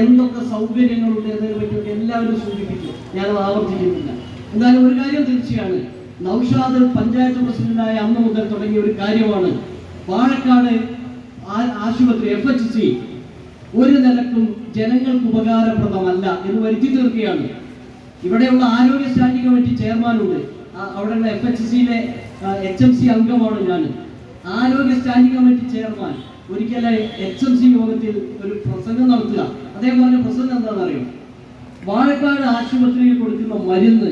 എന്തൊക്കെ സൗകര്യങ്ങളുണ്ട് എന്നതിനെ പറ്റിയൊക്കെ എല്ലാവരും സൂചിപ്പിച്ചു ഞാനത് ആവർത്തിക്കുന്നില്ല. എന്നാലും ഒരു കാര്യം തീർച്ചയാണ്. നൌഷാദ് പഞ്ചായത്ത് പ്രസിഡന്റായ അന്ന് മുതൽ തുടങ്ങിയ ഒരു കാര്യമാണ്. വാഴക്കാട് ആശുപത്രി എഫ് എച്ച് സി ഒരു നിലക്കും ജനങ്ങൾക്ക് ഉപകാരപ്രദമല്ല എന്ന് വരുത്തി തീർക്കുകയാണ്. ഇവിടെയുള്ള ആരോഗ്യ സ്റ്റാൻഡിംഗ് കമ്മിറ്റി ചെയർമാനുണ്ട്. അവിടെയുള്ള എഫ് എച്ച് സിയിലെ എച്ച് എം സി അംഗമാണ് ഞാൻ. ആരോഗ്യ സ്റ്റാൻഡിംഗ് കമ്മിറ്റി ചെയർമാൻ. ഒരിക്കലെ എച്ച് എം സി യോഗത്തിൽ ഒരു പ്രസംഗം നടത്തുക. അദ്ദേഹം പറഞ്ഞ പ്രസംഗം എന്താണെന്ന് അറിയാം വാഴക്കാട് ആശുപത്രിയിൽ കൊടുക്കുന്ന മരുന്ന്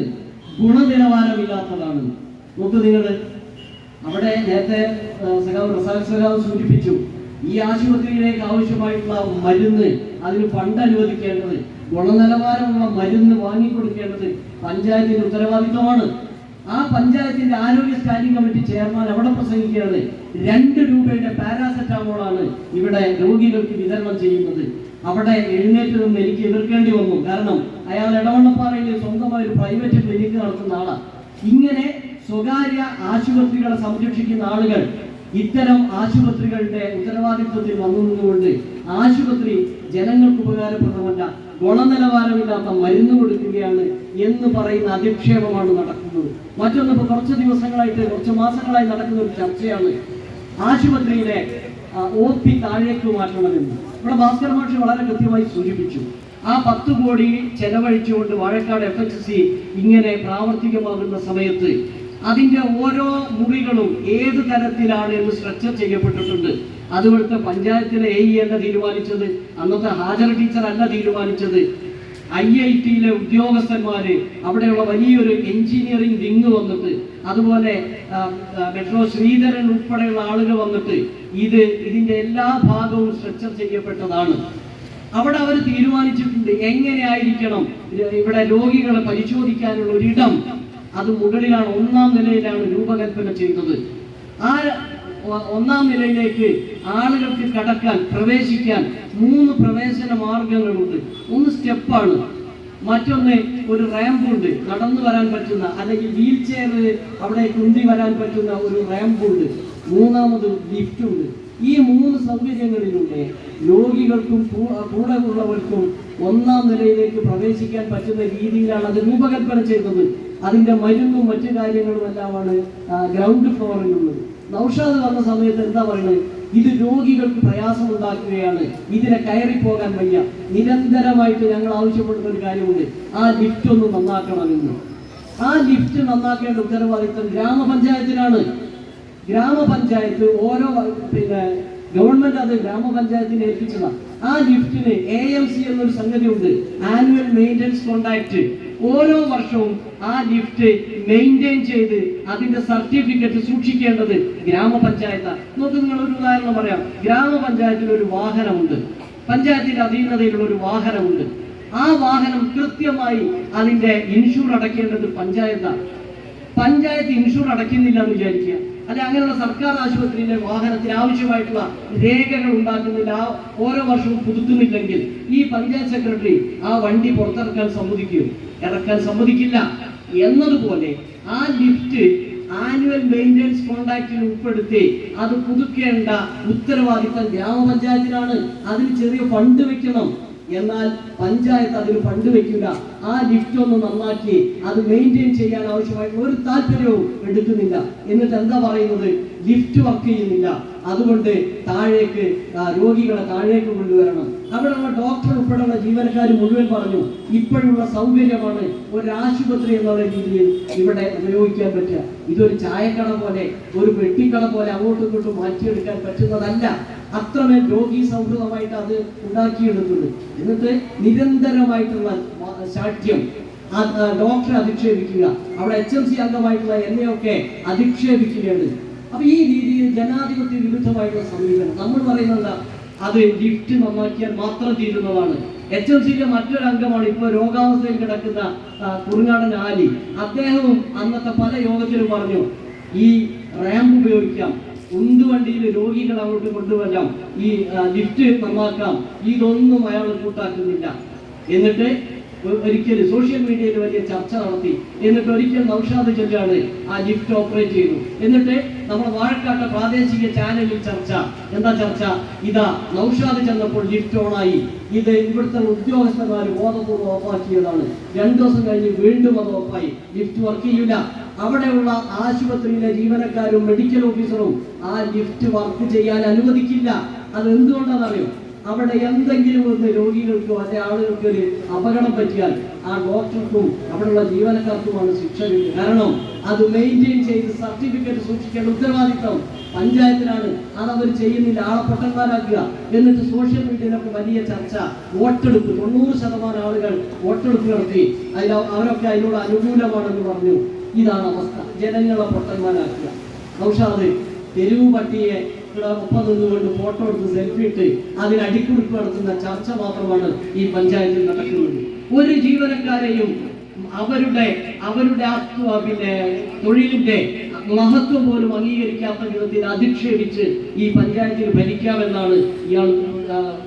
ഗുണനിലവാരമില്ലാത്തതാണ്. നോക്ക് നിങ്ങൾ അവിടെ നേരത്തെ സഖാവ് പ്രസാദ് സഖാവ് സൂചിപ്പിച്ചു ഈ ആശുപത്രിയിലേക്ക് ആവശ്യമായിട്ടുള്ള മരുന്ന് അതിന് ഫണ്ട് അനുവദിക്കേണ്ടത് ഗുണനിലവാരമുള്ള മരുന്ന് വാങ്ങിക്കൊടുക്കേണ്ടത് പഞ്ചായത്തിന്റെ ഉത്തരവാദിത്തമാണ് ആ പഞ്ചായത്തിന്റെ ആരോഗ്യ സ്റ്റാൻഡിംഗ് കമ്മിറ്റി ചെയർമാൻ അവിടെ പ്രസംഗിക്കുകയാണ്. രണ്ട് രൂപയുടെ പാരാസെറ്റാമോളാണ് ഇവിടെ രോഗികൾക്ക് വിതരണം ചെയ്യുന്നത്. അവിടെ എഴുന്നേറ്റ് നിന്ന് എനിക്ക് എതിർക്കേണ്ടി വന്നു. കാരണം അയാൾ ഇടവണ്ണപ്പാറയിൽ സ്വന്തമായി ഒരു പ്രൈവറ്റ് ക്ലിനിക്ക് നടത്തുന്ന ആളാണ് ഇങ്ങനെ സ്വകാര്യ ആശുപത്രികളെ സംരക്ഷിക്കുന്ന ആളുകൾ ഇത്തരം ആശുപത്രികളുടെ ഉത്തരവാദിത്വത്തിൽ വന്നു നിന്നുകൊണ്ട് ആശുപത്രി ജനങ്ങൾക്ക് ഉപകാരപ്രദമല്ല ഗുണനിലവാരമില്ലാത്ത മരുന്ന് കൊടുക്കുകയാണ് എന്ന് പറയുന്ന അധിക്ഷേപമാണ് നടക്കുന്നത്. മറ്റൊന്ന് കുറച്ച് ദിവസങ്ങളായിട്ട് കുറച്ച് മാസങ്ങളായി നടക്കുന്ന ഒരു ചർച്ചയാണ് ആശുപത്രിയിലെ ഒ താഴേക്ക് മാറ്റണമെന്ന് ഇവിടെ ഭാസ്കർ മാഷി വളരെ കൃത്യമായി സൂചിപ്പിച്ചു. ആ പത്ത് കോടി ചെലവഴിച്ചുകൊണ്ട് വാഴക്കാട് എഫ് എച്ച് സി ഇങ്ങനെ പ്രാവർത്തികമാകുന്ന സമയത്ത് അതിന്റെ ഓരോ മുറികളും ഏത് തരത്തിലാണ് എന്ന് സ്ട്രക്ചർ ചെയ്യപ്പെട്ടിട്ടുണ്ട്. അതുപോലത്തെ പഞ്ചായത്തിലെ എ ഇ അല്ല തീരുമാനിച്ചത് അന്നത്തെ ഹാജർ ടീച്ചർ അല്ല തീരുമാനിച്ചത്. ഐ ഐ ടിയിലെ ഉദ്യോഗസ്ഥന്മാര് അവിടെയുള്ള വലിയൊരു എഞ്ചിനീയറിംഗ് വിങ് വന്നിട്ട് അതുപോലെ മെട്രോ ശ്രീധരൻ ഉൾപ്പെടെയുള്ള ആളുകൾ വന്നിട്ട് ഇത് ഇതിന്റെ എല്ലാ ഭാഗവും സ്ട്രക്ചർ ചെയ്യപ്പെട്ടതാണ്. അവിടെ അവർ തീരുമാനിച്ചിട്ടുണ്ട് എങ്ങനെയായിരിക്കണം ഇവിടെ രോഗികളെ പരിശോധിക്കാനുള്ള ഒരിടം. അത് മുകളിലാണ് ഒന്നാം നിലയിലാണ് രൂപകൽപ്പന ചെയ്തത്. ആ ഒന്നാം നിലയിലേക്ക് ആളുകൾക്ക് കടക്കാൻ പ്രവേശിക്കാൻ മൂന്ന് പ്രവേശന മാർഗങ്ങളുണ്ട്. ഒന്ന് സ്റ്റെപ്പാണ്. മറ്റൊന്ന് ഒരു റാമ്പുണ്ട്. നടന്നു വരാൻ പറ്റുന്ന അല്ലെങ്കിൽ വീൽ ചെയർ അവിടെ കുന്തി വരാൻ പറ്റുന്ന ഒരു റാമ്പുണ്ട്. മൂന്നാമത് ലിഫ്റ്റ് ഉണ്ട് ഈ മൂന്ന് സൗകര്യങ്ങളിലൂടെ രോഗികൾക്കും കൂടെ ഉള്ളവർക്കും ഒന്നാം നിലയിലേക്ക് പ്രവേശിക്കാൻ പറ്റുന്ന രീതിയിലാണ് അത് രൂപകൽപ്പന ചെയ്തത്. അതിന്റെ മരുന്നും മറ്റു കാര്യങ്ങളും എല്ലാമാണ് ഗ്രൗണ്ട് ഫ്ലോറിലുള്ളത്. നൗഷാദ് വന്ന സമയത്ത് എന്താ പറയുന്നത് ഇത് രോഗികൾക്ക് പ്രയാസമുണ്ടാക്കുകയാണ്. ഇതിനെ കയറി പോകാൻ വയ്യ. നിരന്തരമായിട്ട് ഞങ്ങൾ ആവശ്യപ്പെടുന്ന ഒരു കാര്യമുണ്ട്. ആ ലിഫ്റ്റ് ഒന്ന് നന്നാക്കണമെന്ന് ആ ലിഫ്റ്റ് നന്നാക്കേണ്ട ഉത്തരവാദിത്വം ഗ്രാമപഞ്ചായത്തിനാണ്. ഗ്രാമപഞ്ചായത്ത് ഓരോ പിന്നെ ഗവൺമെന്റ് അത് ഗ്രാമപഞ്ചായത്തിന് ഏൽപ്പിച്ചതാണ് ആ ലിഫ്റ്റിന് എ എം സി എന്നൊരു സംഗതി ഉണ്ട് ആനുവൽ മെയിന്റനൻസ് കോൺട്രാക്ട് ഓരോ വർഷവും ആ ലിഫ്റ്റ് മെയിന്റെയിൻ ചെയ്ത് അതിന്റെ സർട്ടിഫിക്കറ്റ് സൂക്ഷിക്കേണ്ടത് ഗ്രാമപഞ്ചായത്താണ് നോക്ക് നിങ്ങൾ ഒരു ഉദാഹരണം പറയാം. ഗ്രാമപഞ്ചായത്തിൽ ഒരു വാഹനമുണ്ട്. പഞ്ചായത്തിന്റെ അധീനതയിലുള്ള ഒരു വാഹനമുണ്ട്. ആ വാഹനം കൃത്യമായി അതിന്റെ ഇൻഷൂർ അടയ്ക്കേണ്ടത് പഞ്ചായത്താണ്. പഞ്ചായത്ത് ഇൻഷുർ അടയ്ക്കുന്നില്ല എന്ന് വിചാരിക്കുക. അല്ലെ അങ്ങനെയുള്ള സർക്കാർ ആശുപത്രിയിലെ വാഹനത്തിന് ആവശ്യമായിട്ടുള്ള രേഖകൾ ഉണ്ടാക്കുന്നില്ല. ആ ഓരോ വർഷവും പുതുക്കുന്നില്ലെങ്കിൽ ഈ പഞ്ചായത്ത് സെക്രട്ടറി ആ വണ്ടി പുറത്തിറക്കാൻ സമ്മതിക്കും. ഇറക്കാൻ സമ്മതിക്കില്ല. എന്നതുപോലെ ആ ലിഫ്റ്റ് ആനുവൽ മെയിന്റെനൻസ് കോൺട്രാക്റ്റിൽ ഉൾപ്പെടുത്തി അത് പുതുക്കേണ്ട ഉത്തരവാദിത്തം ഗ്രാമപഞ്ചായത്തിനാണ്. അതിന് ചെറിയ ഫണ്ട് വെക്കണം. എന്നാൽ പഞ്ചായത്ത് അതിന് ഫണ്ട് വെക്കുക ആ ലിഫ്റ്റ് ഒന്ന് നന്നാക്കി അത് മെയിന്റെയിൻ ചെയ്യാൻ ആവശ്യമായ ഒരു താല്പര്യവും എടുക്കുന്നില്ല. എന്നിട്ട് എന്താ പറയുന്നത്? ലിഫ്റ്റ് വർക്ക് ചെയ്യുന്നില്ല. അതുകൊണ്ട് താഴേക്ക് രോഗികളെ താഴേക്ക് കൊണ്ടുവരണം. അവിടെയുള്ള ഡോക്ടർ ഉൾപ്പെടെയുള്ള ജീവനക്കാർ മുഴുവൻ പറഞ്ഞു ഇപ്പോഴുള്ള സൗകര്യമാണ് ഒരു ആശുപത്രി എന്നുള്ള രീതിയിൽ ഇവിടെ ഉപയോഗിക്കാൻ പറ്റുക. ഇതൊരു ചായക്കട പോലെ ഒരു വെട്ടിക്കട പോലെ അങ്ങോട്ടും ഇങ്ങോട്ടും മാറ്റിയെടുക്കാൻ പറ്റുന്നതല്ല. അത്രമേൽ രോഗി സൗഹൃദമായിട്ട് അത് ഉണ്ടാക്കിയെടുക്കുന്നത് എന്നിട്ട് നിരന്തരമായിട്ടുള്ള ശാഠ്യം ഡോക്ടറെ അധിക്ഷേപിക്കുക അവിടെ എച്ച് എം സി അംഗമായിട്ടുള്ള എന്നെയൊക്കെ അധിക്ഷേപിക്കുകയാണ്. അപ്പൊ ഈ രീതിയിൽ ജനാധിപത്യ വിരുദ്ധമായിട്ടുള്ള സമീപനം. നമ്മൾ പറയുന്നത് അത് ലിഫ്റ്റ് നന്നാക്കിയാൽ മാത്രം തീരുന്നതാണ്. എച്ച് എം സിയിലെ മറ്റൊരു അംഗമാണ് ഇപ്പോൾ രോഗാവസ്ഥയിൽ കിടക്കുന്ന കുറുങ്ങാടൻ ആലി. അദ്ദേഹവും അന്നത്തെ പല യോഗത്തിലും പറഞ്ഞു ഈ റാമ്പ് ഉപയോഗിക്കാം. ഉന്തുവണ്ടിയിൽ രോഗികൾ അങ്ങോട്ട് കൊണ്ടുവരാം ഈ ലിഫ്റ്റ് നന്നാക്കാം. ഇതൊന്നും അയാൾ കൂട്ടാക്കുന്നില്ല. എന്നിട്ട് ഒരിക്കലും സോഷ്യൽ മീഡിയയിൽ വലിയ ചർച്ച നടത്തി. എന്നിട്ട് ഒരിക്കൽ നൗഷാദ് ചൊല്ലാണ് ആ ലിഫ്റ്റ് ഓപ്പറേറ്റ് ചെയ്തു. എന്നിട്ട് നമ്മുടെ വാഴക്കാട്ടെ പ്രാദേശിക ചാനലിൽ ചർച്ച. എന്താ ചർച്ച? ഇതാ നൗഷാദ് ചെന്നപ്പോൾ ലിഫ്റ്റ് ഓണായി ഇത് ഇവിടുത്തെ ഉദ്യോഗസ്ഥന്മാർ ബോധപൂർവം ഓഫാക്കിയതാണ് രണ്ടു ദിവസം കഴിഞ്ഞ് വീണ്ടും അത് ഓഫായി ലിഫ്റ്റ് വർക്ക് ചെയ്യൂല. അവിടെയുള്ള ആശുപത്രിയിലെ ജീവനക്കാരും മെഡിക്കൽ ഓഫീസറും ആ ലിഫ്റ്റ് വർക്ക് ചെയ്യാൻ അനുവദിക്കില്ല. അത് എന്തുകൊണ്ടാണെന്നറിയോ? അവിടെ എന്തെങ്കിലും ഒന്ന് രോഗികൾക്കോ അല്ലെ ആളുകൾക്ക് ഒരു അപകടം പറ്റിയാൽ ആ ഡോക്ടർക്കും അവിടെയുള്ള ജീവനക്കാർക്കുമാണ് ശിക്ഷ കാരണം അത് മെയിന്റെയിൻ ചെയ്ത് സർട്ടിഫിക്കറ്റ് സൂക്ഷിക്കേണ്ട ഉത്തരവാദിത്വം പഞ്ചായത്തിനാണ് അത് അവർ ചെയ്യുന്നില്ല. ആളെ പൊട്ടന്മാരാക്കുക. എന്നിട്ട് സോഷ്യൽ മീഡിയയിലൊക്കെ വലിയ ചർച്ച. വോട്ടെടുപ്പ്. തൊണ്ണൂറ് ശതമാനം ആളുകൾ വോട്ടെടുപ്പ് നടത്തി. അതിൽ അവരൊക്കെ അതിനോട് അനുകൂലമാണെന്ന് പറഞ്ഞു. ഇതാണ് അവസ്ഥ. ജനങ്ങളെ പൊട്ടന്മാരാക്കുക. ഔഷാദ് തെരുവ് പട്ടിയെ ഒപ്പം നിന്നുകൊണ്ട് ഫോട്ടോ എടുത്ത് സെൽഫി ഇട്ട് അതിന് അടിക്കുറിപ്പ് നടത്തുന്ന ചർച്ച മാത്രമാണ് ഈ പഞ്ചായത്തിൽ നടക്കുന്നത്. ഒരു ജീവനക്കാരെയും അവരുടെ അവരുടെ ആ പിന്നെ തൊഴിലിന്റെ മഹത്വം പോലും അംഗീകരിക്കാത്ത വിധത്തിൽ അധിക്ഷേപിച്ച് ഈ പഞ്ചായത്തിൽ ഭരിക്കാമെന്നാണ് ഇയാൾ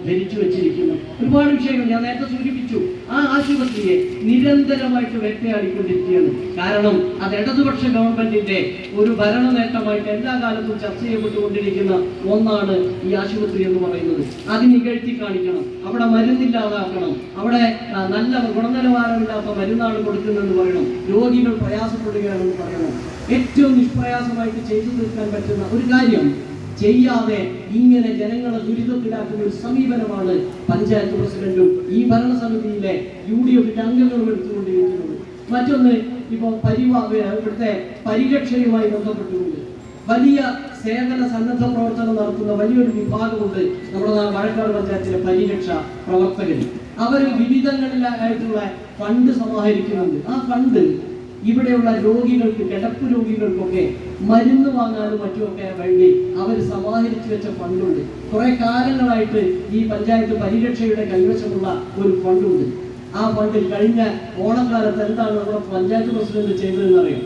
ധരിച്ചു വെച്ചിരിക്കുന്നത്. ഒരുപാട് വിഷയങ്ങൾ ഞാൻ നേരത്തെ സൂചിപ്പിച്ചു. ആ ആശുപത്രിയെ നിരന്തരമായിട്ട് വേട്ടയാടിക്കൊണ്ടിരിക്കുകയാണ് കാരണം അത് ഇടതുപക്ഷ ഗവൺമെന്റിന്റെ ഒരു ഭരണ നേട്ടമായിട്ട് എല്ലാ കാലത്തും ചർച്ച ചെയ്യപ്പെട്ടുകൊണ്ടിരിക്കുന്ന ഒന്നാണ് ഈ ആശുപത്രി എന്ന് പറയുന്നത്. അത് നികഴ്ത്തി കാണിക്കണം. അവിടെ മരുന്നില്ലാതാക്കണം. അവിടെ നല്ല ഗുണനിലവാരമില്ലാത്ത മരുന്നാണ് കൊടുക്കുന്നതെന്ന് പറയണം. രോഗികൾ പ്രയാസപ്പെടുകയാണെന്ന് പറയണം. ഏറ്റവും നിഷ്പ്രയാസമായിട്ട് ചെയ്തു തീർക്കാൻ പറ്റുന്ന ഒരു കാര്യം ചെയ്യാതെ ഇങ്ങനെ ജനങ്ങളെ ദുരിതത്തിലാക്കുന്ന ഒരു സമീപനമാണ് പഞ്ചായത്ത് പ്രസിഡന്റും ഈ ഭരണസമിതിയിലെ യു ഡി എഫിന്റെ അംഗങ്ങളും എടുത്തുകൊണ്ടിരിക്കുന്നത്. മറ്റൊന്ന് ഇപ്പോൾ പരിവാ ഇവിടുത്തെ പരിരക്ഷയുമായി ബന്ധപ്പെട്ടുകൊണ്ട് വലിയ സേവന സന്നദ്ധ പ്രവർത്തനം നടത്തുന്ന വലിയൊരു വിഭാഗമുണ്ട് നമ്മുടെ വഴക്കാട് പഞ്ചായത്തിലെ പരിരക്ഷ പ്രവർത്തകർ അവർ വിവിധങ്ങളിലായിട്ടുള്ള ഫണ്ട് സമാഹരിക്കുന്നുണ്ട്. ആ ഫണ്ട് ഇവിടെയുള്ള രോഗികൾക്ക് കിടപ്പ് രോഗികൾക്കൊക്കെ മരുന്ന് വാങ്ങാനും മറ്റുമൊക്കെ വേണ്ടി അവർ സമാഹരിച്ചു വെച്ച ഫണ്ടുണ്ട്. കുറെ കാലങ്ങളായിട്ട് ഈ പഞ്ചായത്ത് പരിരക്ഷയുടെ കൈവശമുള്ള ഒരു ഫണ്ടുണ്ട്. ആ ഫണ്ടിൽ കഴിഞ്ഞ ഓണക്കാലത്ത് എന്താണ് നമ്മുടെ പഞ്ചായത്ത് പ്രസിഡന്റ് ചെയ്തതെന്നറിയാം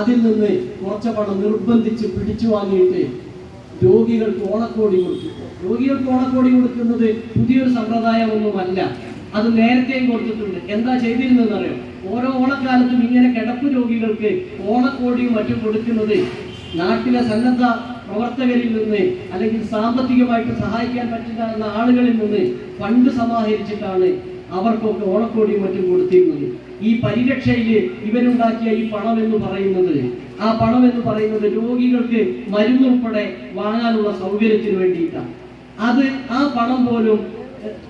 അതിൽ നിന്ന് കുറച്ച് പണം നിർബന്ധിച്ച് പിടിച്ചു വാങ്ങിയിട്ട് രോഗികൾക്ക് ഓണക്കോടി കൊടുത്തു. രോഗികൾക്ക് ഓണക്കോടി കൊടുക്കുന്നത് പുതിയൊരു സമ്പ്രദായമൊന്നുമല്ല. അത് നേരത്തെയും കൊടുത്തിട്ടുണ്ട്. എന്താ ചെയ്തിരുന്നത് അറിയോ? ഓരോ ഓണക്കാലത്തും ഇങ്ങനെ കിടപ്പ് രോഗികൾക്ക് ഓണക്കോടിയും മറ്റും കൊടുക്കുന്നത് നാട്ടിലെ സന്നദ്ധ പ്രവർത്തകരിൽ നിന്ന് അല്ലെങ്കിൽ സാമ്പത്തികമായിട്ട് സഹായിക്കാൻ പറ്റുന്ന ആളുകളിൽ നിന്ന് ഫണ്ട് സമാഹരിച്ചിട്ടാണ് അവർക്കൊക്കെ ഓണക്കോടിയും മറ്റും കൊടുത്തിരുന്നത്. ഈ പരിരക്ഷയിൽ ഇവരുണ്ടാക്കിയ ഈ പണം എന്ന് പറയുന്നത് ആ പണം എന്ന് പറയുന്നത് രോഗികൾക്ക് മരുന്നുൾപ്പെടെ വാങ്ങാനുള്ള സൗകര്യത്തിന് വേണ്ടിയിട്ടാണ്. അത് ആ പണം പോലും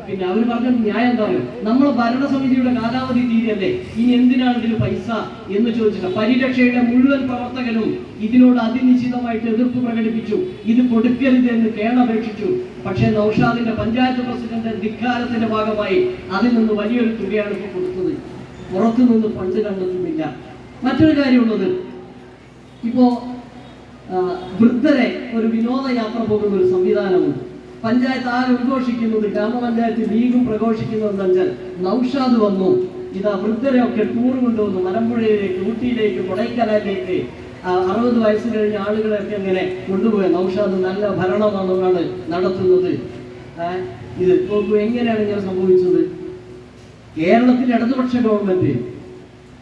പിന്നെ അവർ പറഞ്ഞ ന്യായം എന്താ നമ്മൾ ഭരണസമിതിയുടെ കാലാവധി തീരല്ലേ ഇനി എന്തിനാണ് ഇതിന് പൈസ എന്ന് ചോദിച്ചിട്ട് പരിരക്ഷയുടെ മുഴുവൻ പ്രവർത്തകനും ഇതിനോട് അതിനിശ്ചിതമായിട്ട് എതിർപ്പ് പ്രകടിപ്പിച്ചു. ഇത് കൊടുക്കരുത് എന്ന് കേണപേക്ഷിച്ചു. പക്ഷേ നൌഷാദിന്റെ പഞ്ചായത്ത് പ്രസിഡന്റ് ധിക്കാരത്തിന്റെ ഭാഗമായി അതിൽ നിന്ന് വലിയൊരു തുകയാണ് ഇപ്പോൾ കൊടുത്തത്. പുറത്തു നിന്ന് ഫണ്ട് കണ്ടെത്തുന്നില്ല. മറ്റൊരു കാര്യമുള്ളത് ഇപ്പോ വൃദ്ധരെ ഒരു വിനോദയാത്ര പോകുന്ന ഒരു സംവിധാനമുണ്ട്. പഞ്ചായത്ത് ആര് ഉദ്ഘോഷിക്കുന്നത്? ഗ്രാമപഞ്ചായത്ത് ലീഗും പ്രഘോഷിക്കുന്നത് എന്താ നൗഷാദ് വന്നു. ഇതാ വൃദ്ധരെ ഒക്കെ ടൂർ കൊണ്ടുവന്നു. മലമ്പുഴയിലേക്ക് ഊട്ടിയിലേക്ക് കൊടൈക്കനാലിലേക്ക്. അറുപത് വയസ്സ് കഴിഞ്ഞ ആളുകളൊക്കെ ഇങ്ങനെ കൊണ്ടുപോയി. നൗഷാദ് നല്ല ഭരണമാണ് നടത്തുന്നത്. ഇത് നോക്കൂ എങ്ങനെയാണ് ഇങ്ങനെ സംഭവിച്ചത്? കേരളത്തിലെ ഇടതുപക്ഷ ഗവൺമെന്റ്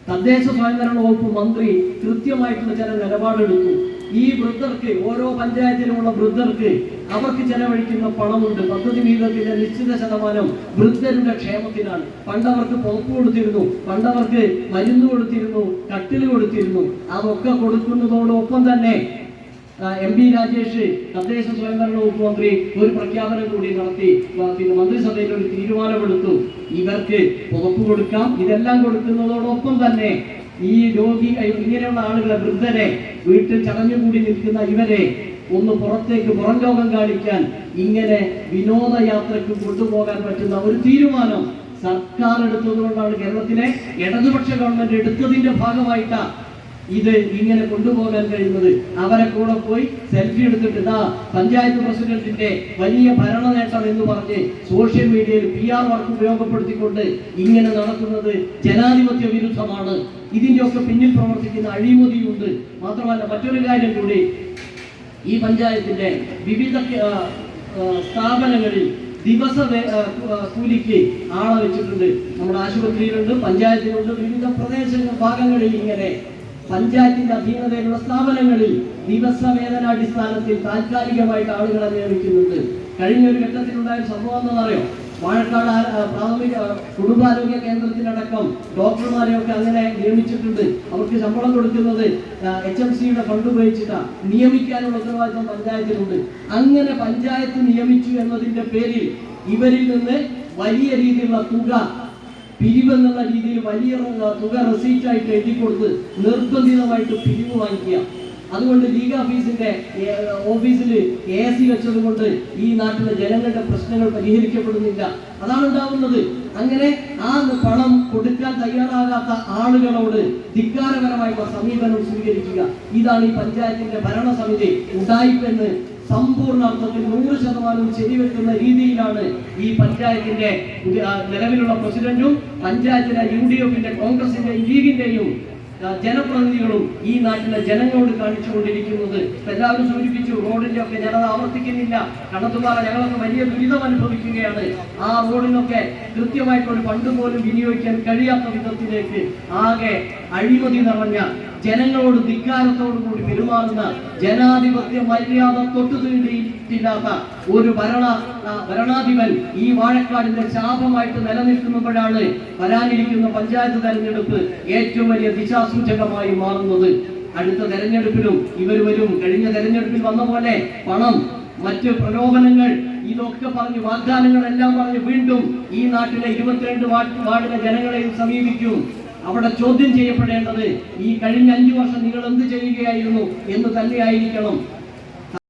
തദ്ദേശ സ്വയംഭരണ വകുപ്പ് മന്ത്രി കൃത്യമായിട്ടുള്ള ചില നിലപാടെടുത്തു. ഈ വൃദ്ധർക്ക് ഓരോ പഞ്ചായത്തിലുമുള്ള വൃദ്ധർക്ക് അവർക്ക് ചെലവഴിക്കുന്ന പണമുണ്ട്. പദ്ധതി വിഹിതത്തിന്റെ നിശ്ചിത ശതമാനം വൃദ്ധരുടെ ക്ഷേമത്തിനാണ്. പണ്ടവർക്ക് പുറത്തു കൊടുത്തിരുന്നു. പണ്ടവർക്ക് മരുന്ന് കൊടുത്തിരുന്നു കട്ടിൽ കൊടുത്തിരുന്നു. അതൊക്കെ കൊടുക്കുന്നതോടൊപ്പം തന്നെ എം പി രാജേഷ് തദ്ദേശ സ്വയംഭരണ വകുപ്പ് മന്ത്രി ഒരു പ്രഖ്യാപനം കൂടി നടത്തി. പിന്നെ മന്ത്രിസഭയിൽ ഒരു തീരുമാനമെടുത്തു. ഇവർക്ക് പുറപ്പ് കൊടുക്കാം. ഇതെല്ലാം കൊടുക്കുന്നതോടൊപ്പം തന്നെ ഈ രോഗി ഇങ്ങനെയുള്ള ആളുകളെ വൃദ്ധരെ വീട്ടിൽ ചടഞ്ഞുകൂടി നിൽക്കുന്ന ഇവരെ ഒന്ന് പുറത്തേക്ക് പുറം ലോകം കാണിക്കാൻ ഇങ്ങനെ വിനോദയാത്രയ്ക്ക് കൊണ്ടുപോകാൻ പറ്റുന്ന ഒരു തീരുമാനം സർക്കാർ എടുത്തതുകൊണ്ടാണ് കേരളത്തിലെ ഇടതുപക്ഷ ഗവൺമെന്റ് എടുത്തതിന്റെ ഭാഗമായിട്ടാണ് ഇത് ഇങ്ങനെ കൊണ്ടുപോകാൻ കഴിയുന്നത് അവരെ കൂടെ പോയി സെൽഫി എടുത്തിട്ട് ഇതാ പഞ്ചായത്ത് പ്രസിഡന്റിന്റെ വലിയ ഭരണ നേട്ടം എന്ന് പറഞ്ഞ് സോഷ്യൽ മീഡിയയിൽ പി ആർ വർക്ക് ഉപയോഗപ്പെടുത്തിക്കൊണ്ട് ഇങ്ങനെ നടത്തുന്നത് ജനാധിപത്യ വിരുദ്ധമാണ്. ഇതിന്റെ ഒക്കെ പിന്നിൽ പ്രവർത്തിക്കുന്ന അഴിമതിയുണ്ട്. മാത്രമല്ല മറ്റൊരു കാര്യം കൂടി. ഈ പഞ്ചായത്തിന്റെ വിവിധ സ്ഥാപനങ്ങളിൽ ദിവസ കൂലിക്ക് ആളെ വെച്ചിട്ടുണ്ട്. നമ്മുടെ ആശുപത്രിയിലുണ്ട് പഞ്ചായത്തിലുണ്ട് വിവിധ പ്രദേശ ഭാഗങ്ങളിൽ ഇങ്ങനെ പഞ്ചായത്തിന്റെ അധീനതയിലുള്ള സ്ഥാപനങ്ങളിൽ ദിവസ വേതനാടിസ്ഥാനത്തിൽ താൽക്കാലികമായിട്ട് ആളുകളെ നിയമിക്കുന്നുണ്ട്. കഴിഞ്ഞ ഒരു ഘട്ടത്തിലുണ്ടായ സംഭവം എന്താണെന്നറിയോ വാഴക്കാട് ആ- ആ പ്രാഥമിക കുടുംബാരോഗ്യ കേന്ദ്രത്തിലടക്കം ഡോക്ടർമാരെയൊക്കെ അങ്ങനെ നിയമിച്ചിട്ടുണ്ട്. അവർക്ക് ശമ്പളം കൊടുക്കുന്നത് എച്ച് എം സിയുടെ ഫണ്ട് ഉപയോഗിച്ചിട്ടാണ് നിയമിക്കാനുള്ള ഉത്തരവാദിത്വം പഞ്ചായത്തിനുണ്ട്. അങ്ങനെ പഞ്ചായത്ത് നിയമിച്ചു എന്നതിന്റെ പേരിൽ ഇവരിൽ നിന്ന് വലിയ രീതിയിലുള്ള തുക പിരിവെന്നുള്ള രീതിയിൽ വലിയ തുക റെസീറ്റായിട്ട് എഴുതി കൊടുത്ത് നിർബന്ധിതമായിട്ട് പിരിവ് വാങ്ങിക്കുക. അതുകൊണ്ട് ലീഗ് ഓഫീസിന്റെ ഓഫീസിൽ എ സി വെച്ചത് കൊണ്ട് ഈ നാട്ടിലെ ജനങ്ങളുടെ പ്രശ്നങ്ങൾ പരിഹരിക്കപ്പെടുന്നില്ല. അതാണ് ഉണ്ടാവുന്നത്. അങ്ങനെ ആ പണം കൊടുക്കാൻ തയ്യാറാകാത്ത ആളുകളോട് ധിക്കാരപരമായിട്ടുള്ള സമീപനം സ്വീകരിക്കുക. ഇതാണ് ഈ പഞ്ചായത്തിന്റെ ഭരണസമിതി ഉണ്ടായിപ്പെന്ന് സമ്പൂർണ അർത്ഥത്തിൽ നൂറ് ശതമാനം ശരിവെക്കുന്ന രീതിയിലാണ് ഈ പഞ്ചായത്തിന്റെ നിലവിലുള്ള പ്രസിഡന്റും പഞ്ചായത്തിലെ യു ഡി എഫിന്റെ കോൺഗ്രസിന്റെയും ലീഗിന്റെയും ജനപ്രതിനിധികളും ഈ നാട്ടിലെ ജനങ്ങളോട് കാണിച്ചുകൊണ്ടിരിക്കുന്നത് കൊണ്ടിരിക്കുന്നത് എല്ലാവരും സൂചിപ്പിച്ചു റോഡിന്റെ ഒക്കെ ഞാനത് ആവർത്തിക്കുന്നില്ല. കടത്തുപാറ ഞങ്ങളൊക്കെ വലിയ ദുരിതം അനുഭവിക്കുകയാണ്. ആ റോഡിനൊക്കെ കൃത്യമായിട്ടൊരു ഫണ്ട് പോലും വിനിയോഗിക്കാൻ കഴിയാത്ത വിധത്തിലേക്ക് ആകെ അഴിമതി നിറഞ്ഞ ജനങ്ങളോട് ധിക്കാരത്തോടു കൂടി പെരുമാറുന്ന ജനാധിപത്യ മര്യാദ തൊട്ടു തീണ്ടിയിട്ടില്ലാത്ത ഒരു ഭരണ ഭരണാധിപൻ ഈ വാഴക്കാടിന്റെ ശാപമായിട്ട് നിലനിൽക്കുമ്പോഴാണ് വരാനിരിക്കുന്ന പഞ്ചായത്ത് തെരഞ്ഞെടുപ്പ് ഏറ്റവും വലിയ ദിശാസൂചകമായി മാറുന്നത്. അടുത്ത തെരഞ്ഞെടുപ്പിലും ഇവർ വരും കഴിഞ്ഞ തെരഞ്ഞെടുപ്പിൽ വന്ന പോലെ പണം മറ്റ് പ്രലോഭനങ്ങൾ ഇതൊക്കെ പറഞ്ഞ് വാഗ്ദാനങ്ങളെല്ലാം പറഞ്ഞ് വീണ്ടും ഈ നാട്ടിലെ ഇരുപത്തിരണ്ട് വാർഡ് വാർഡിലെ ജനങ്ങളെയും സമീപിക്കും. അവിടെ ചോദ്യം ചെയ്യപ്പെടേണ്ടത് ഈ കഴിഞ്ഞ അഞ്ചു വർഷം നിങ്ങൾ എന്ത് ചെയ്യുകയായിരുന്നു എന്ന് തന്നെയായിരിക്കണം.